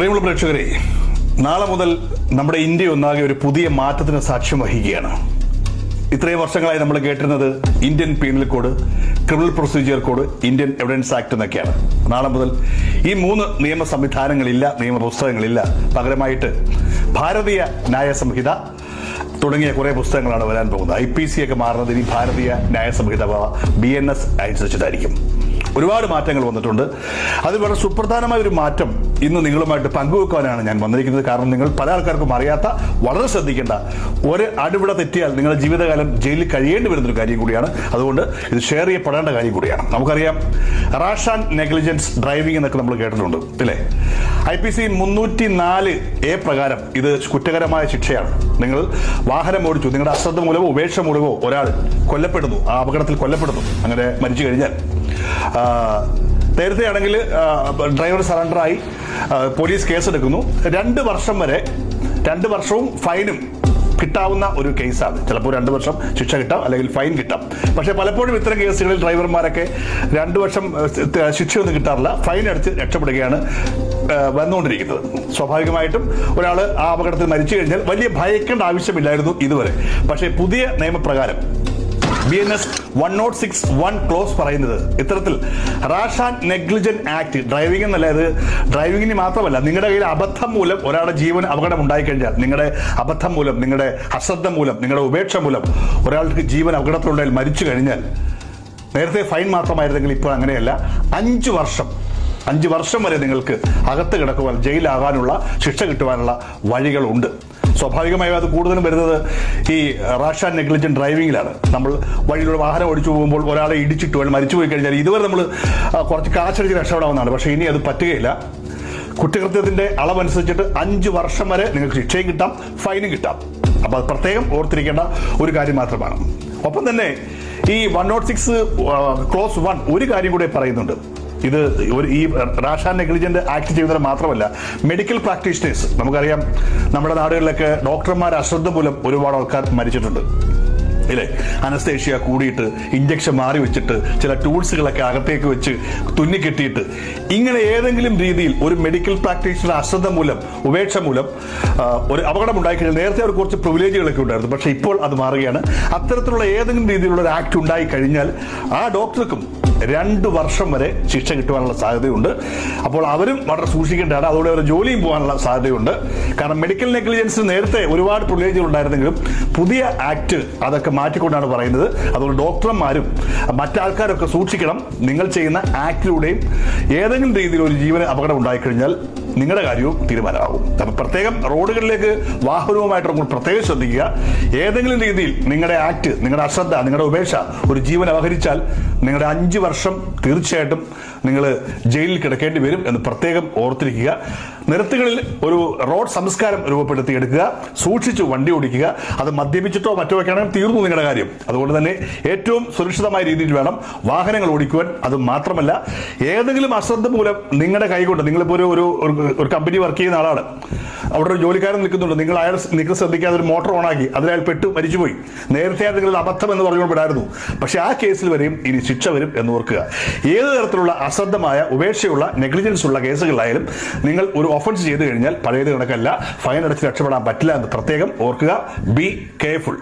പ്രിയമുള്ള പ്രേക്ഷകരെ നാളെ മുതൽ നമ്മുടെ ഇന്ത്യ ഒന്നാകെ ഒരു പുതിയ മാറ്റത്തിന് സാക്ഷ്യം വഹിക്കുകയാണ്. ഇത്രയും വർഷങ്ങളായി നമ്മൾ കേട്ടിരുന്നത് Indian penal code criminal procedure code Indian evidence act എന്നൊക്കെയാണ്. നാളെ മുതൽ ഈ മൂന്ന് നിയമ സംവിധാനങ്ങളില്ല നിയമ പുസ്തകങ്ങളില്ല. പകരമായിട്ട് ഭാരതീയ ന്യായ സംഹിത തുടങ്ങിയ കുറേ പുസ്തകങ്ങളാണ് വരാൻ പോകുന്നത്. ഐ പി സി ഒക്കെ മാറുന്നത് ഇനി Bharatiya Nyaya Sanhita B N S അനുസരിച്ചിട്ടായിരിക്കും ഒരുപാട് മാറ്റങ്ങൾ വന്നിട്ടുണ്ട്. അത് വളരെ സുപ്രധാനമായ ഒരു മാറ്റം ഇന്ന് നിങ്ങളുമായിട്ട് പങ്കുവെക്കാനാണ് ഞാൻ വന്നിരിക്കുന്നത്. കാരണം നിങ്ങൾ പല ആൾക്കാർക്കും അറിയാത്ത വളരെ ശ്രദ്ധിക്കേണ്ട ഒരു അടിവിട തെറ്റിയാൽ നിങ്ങളുടെ ജീവിതകാലം ജയിലിൽ കഴിയേണ്ടി വരുന്നൊരു കാര്യം കൂടിയാണ്. അതുകൊണ്ട് ഇത് ഷെയർ ചെയ്യപ്പെടേണ്ട കാര്യം കൂടിയാണ്. നമുക്കറിയാം റാഷ് ആൻഡ് നെഗ്ലിജൻസ് ഡ്രൈവിംഗ് എന്നൊക്കെ നമ്മൾ കേട്ടിട്ടുണ്ട് അല്ലേ ഐ പി സി മുന്നൂറ്റി നാല് എ പ്രകാരം ഇത് കുറ്റകരമായ ശിക്ഷയാണ്. നിങ്ങൾ വാഹനം ഓടിച്ചു നിങ്ങളുടെ അശ്രദ്ധ മൂലമോ ഉപേക്ഷ മൂലമോ ഒരാൾ കൊല്ലപ്പെടുന്നു ആ അപകടത്തിൽ കൊല്ലപ്പെടുന്നു അങ്ങനെ മരിച്ചു കഴിഞ്ഞാൽ. നേരത്തെ ആണെങ്കിൽ ഡ്രൈവർ സറണ്ടറായി പോലീസ് കേസെടുക്കുന്നു. രണ്ട് വർഷം വരെ രണ്ട് വർഷവും ഫൈനും കിട്ടാവുന്ന ഒരു കേസാണ്. ചിലപ്പോൾ രണ്ട് വർഷം ശിക്ഷ കിട്ടാം അല്ലെങ്കിൽ ഫൈൻ കിട്ടാം. പക്ഷേ പലപ്പോഴും ഇത്തരം കേസുകളിൽ ഡ്രൈവർമാരൊക്കെ രണ്ട് വർഷം ശിക്ഷ ശിക്ഷയൊന്നും കിട്ടാറില്ല ഫൈൻ അടിച്ച് രക്ഷപ്പെടുകയാണ് വന്നുകൊണ്ടിരിക്കുന്നത്. സ്വാഭാവികമായിട്ടും ഒരാൾ ആ അപകടത്തിൽ മരിച്ചു കഴിഞ്ഞാൽ വലിയ ഭയക്കേണ്ട ആവശ്യമില്ലായിരുന്നു ഇതുവരെ. പക്ഷേ പുതിയ നിയമപ്രകാരം B N S one note six one clause പറയുന്നത്. ഇത്തരത്തിൽ rash and negligent act driving എന്നല്ല ഇത്. ഡ്രൈവിംഗിന് മാത്രമല്ല നിങ്ങളുടെ കയ്യിൽ അബദ്ധം മൂലം ഒരാളുടെ ജീവൻ അപകടം ഉണ്ടായിക്കഴിഞ്ഞാൽ നിങ്ങളുടെ അബദ്ധം മൂലം നിങ്ങളുടെ അശ്രദ്ധ മൂലം നിങ്ങളുടെ ഉപേക്ഷ മൂലം ഒരാൾക്ക് ജീവൻ അപകടത്തിലുണ്ടായാൽ മരിച്ചു കഴിഞ്ഞാൽ നേരത്തെ ഫൈൻ മാത്രമായിരുന്നെങ്കിൽ ഇപ്പോൾ അങ്ങനെയല്ല അഞ്ച് വർഷം അഞ്ച് വർഷം വരെ നിങ്ങൾക്ക് അകത്ത് കിടക്കുവാൻ ജയിലാകാനുള്ള ശിക്ഷ കിട്ടുവാനുള്ള വഴികളുണ്ട്. സ്വാഭാവികമായും അത് കൂടുതലും വരുന്നത് ഈ റാഷ് ആൻഡ് നെഗ്ലിജന്റ് ഡ്രൈവിങ്ങിലാണ് നമ്മൾ വഴിയിലൂടെ വാഹനം ഓടിച്ചു പോകുമ്പോൾ ഒരാളെ ഇടിച്ചിട്ടു മരിച്ചു പോയി കഴിഞ്ഞാൽ ഇതുവരെ നമ്മൾ കുറച്ച് കാശടിച്ച് രക്ഷപ്പെടാവുന്നതാണ്. പക്ഷേ ഇനി അത് പറ്റുകയില്ല. കുറ്റകൃത്യത്തിന്റെ അളവനുസരിച്ചിട്ട് അഞ്ച് വർഷം വരെ നിങ്ങൾക്ക് ശിക്ഷയും കിട്ടാം ഫൈനും കിട്ടാം. അപ്പോൾ അത് പ്രത്യേകം ഓർത്തിരിക്കേണ്ട ഒരു കാര്യം മാത്രമാണ്. ഒപ്പം തന്നെ ഈ one note six clause one ഒരു കാര്യം കൂടെ പറയുന്നുണ്ട്. ഇത് ഒരു ഈ റാഷാൻ നെഗ്ലിജന്റ് ആക്ട് ചെയ്യുന്നവർ മാത്രമല്ല മെഡിക്കൽ പ്രാക്ടീഷണേഴ്സ് നമുക്കറിയാം നമ്മുടെ നാടുകളിലൊക്കെ ഡോക്ടർമാർ അശ്രദ്ധ മൂലം ഒരുപാട് ആൾക്കാർ മരിച്ചിട്ടുണ്ട്. ഇല്ലേ അനസ്തേഷ്യ കൂടിയിട്ട് ഇഞ്ചക്ഷൻ മാറി വെച്ചിട്ട് ചില ടൂൾസുകളൊക്കെ അകത്തേക്ക് വെച്ച് തുന്നിക്കെട്ടിയിട്ട് ഇങ്ങനെ ഏതെങ്കിലും രീതിയിൽ ഒരു മെഡിക്കൽ പ്രാക്ടീഷണർ അശ്രദ്ധ മൂലം ഉപേക്ഷ മൂലം ഒരു അപകടം ഉണ്ടായിക്കഴിഞ്ഞാൽ നേരത്തെ അവർ കുറച്ച് പ്രിവിലേജുകളൊക്കെ ഉണ്ടായിരുന്നു. പക്ഷേ ഇപ്പോൾ അത് മാറുകയാണ്. അത്തരത്തിലുള്ള ഏതെങ്കിലും രീതിയിലുള്ള ഒരു ആക്ട് ഉണ്ടായി കഴിഞ്ഞാൽ ആ ഡോക്ടർക്കും രണ്ട് വർഷം വരെ ശിക്ഷ കിട്ടുവാനുള്ള സാധ്യതയുണ്ട്. അപ്പോൾ അവരും വളരെ സൂക്ഷിക്കേണ്ടതാണ്. അതോടെ അവരുടെ ജോലിയും പോകാനുള്ള സാധ്യതയുണ്ട്. കാരണം മെഡിക്കൽ നെഗ്ലിജൻസ് നേരത്തെ ഒരുപാട് പ്രിവിലേജുകൾ ഉണ്ടായിരുന്നെങ്കിലും പുതിയ ആക്ട് അതൊക്കെ മാറ്റിക്കൊണ്ടാണ് പറയുന്നത്. അതുകൊണ്ട് ഡോക്ടർമാരും മറ്റാൾക്കാരൊക്കെ സൂക്ഷിക്കണം. നിങ്ങൾ ചെയ്യുന്ന ആക്ടിലൂടെയും ഏതെങ്കിലും രീതിയിൽ ഒരു ജീവന് അപകടം ഉണ്ടായിക്കഴിഞ്ഞാൽ നിങ്ങളുടെ കാര്യവും തീരുമാനമാകും. കാരണം പ്രത്യേകം റോഡുകളിലേക്ക് വാഹനവുമായിട്ട് പ്രത്യേകം ശ്രദ്ധിക്കുക. ഏതെങ്കിലും രീതിയിൽ നിങ്ങളുടെ ആക്ട് നിങ്ങളുടെ അശ്രദ്ധ നിങ്ങളുടെ ഉപേക്ഷ ഒരു ജീവൻ അപഹരിച്ചാൽ നിങ്ങളുടെ അഞ്ച് വർഷം തീർച്ചയായിട്ടും നിങ്ങൾ ജയിലിൽ കിടക്കേണ്ടി വരും എന്ന് പ്രത്യേകം ഓർത്തിരിക്കുക. നിരത്തുകളിൽ ഒരു റോഡ് സംസ്കാരം രൂപപ്പെടുത്തിയെടുക്കുക. സൂക്ഷിച്ചു വണ്ടി ഓടിക്കുക. അത് മദ്യപിച്ചിട്ടോ മറ്റോ ഒക്കെ ആണെങ്കിൽ തീർന്നു നിങ്ങളുടെ കാര്യം. അതുകൊണ്ട് തന്നെ ഏറ്റവും സുരക്ഷിതമായ രീതിയിൽ വേണം വാഹനങ്ങൾ ഓടിക്കുവാൻ. അത് മാത്രമല്ല ഏതെങ്കിലും അശ്രദ്ധ മൂലം നിങ്ങളുടെ കൈകൊണ്ട് നിങ്ങളിപ്പോൾ ഒരു ഒരു ഒരു- കമ്പനി വർക്ക് ചെയ്യുന്ന ആളാണ്. അവിടെ ഒരു ജോലിക്കാരൻ നിൽക്കുന്നുണ്ട്. നിങ്ങൾ അയാൾ നിങ്ങൾ ശ്രദ്ധിക്കാതെ ഒരു മോട്ടോർ ഓണാക്കി. അതിലയാൾ പെട്ടു മരിച്ചുപോയി. നേരത്തെ അത് നിങ്ങളുടെ അബദ്ധം എന്ന് പറഞ്ഞുകൊണ്ട് വിടായിരുന്നു പക്ഷെ ആ കേസിൽ വരെയും ഇനി ശിക്ഷ വരും എന്ന് ഓർക്കുക. ഏത് തരത്തിലുള്ള അശ്രദ്ധമായ ഉപേക്ഷയുള്ള നെഗ്ലിജൻസ് ഉള്ള കേസുകളിലായാലും നിങ്ങൾ ഒരു ഒഫൻസ് ചെയ്തു കഴിഞ്ഞാൽ പഴയത് കണക്കല്ല. ഫൈൻ അടച്ച് രക്ഷപ്പെടാൻ പറ്റില്ല എന്ന് പ്രത്യേകം ഓർക്കുക. Be careful